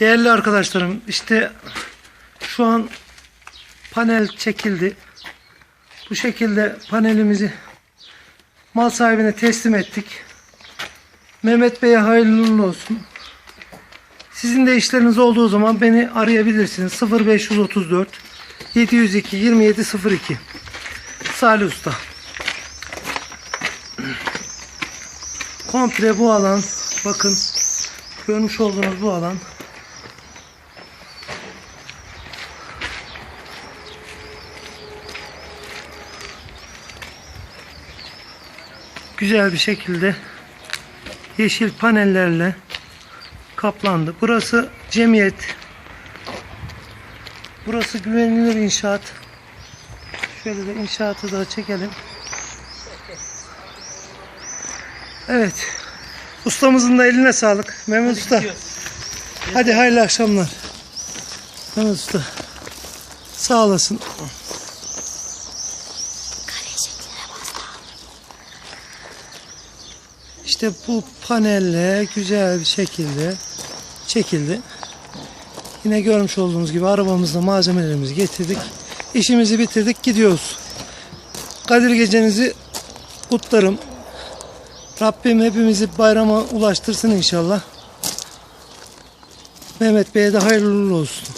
Değerli arkadaşlarım işte şu an panel çekildi. Bu şekilde panelimizi mal sahibine teslim ettik. Mehmet Bey'e hayırlı olsun. Sizin de işleriniz olduğu zaman beni arayabilirsiniz. 0534 702 2702 Salih Usta. Komple bu alan bakın görmüş olduğunuz bu alan güzel bir şekilde yeşil panellerle kaplandı. Burası cemiyet. Burası güvenilir inşaat. Şöyle de inşaatı da çekelim. Evet. Ustamızın da eline sağlık. Mehmet Usta. Hadi hayırlı akşamlar. Mehmet Usta. Sağ olasın. İşte bu panelle güzel bir şekilde çekildi. Yine görmüş olduğunuz gibi arabamızda malzemelerimizi getirdik. İşimizi bitirdik gidiyoruz. Kadir gecenizi kutlarım. Rabbim hepimizi bayrama ulaştırsın inşallah. Mehmet Bey'e de hayırlı olsun.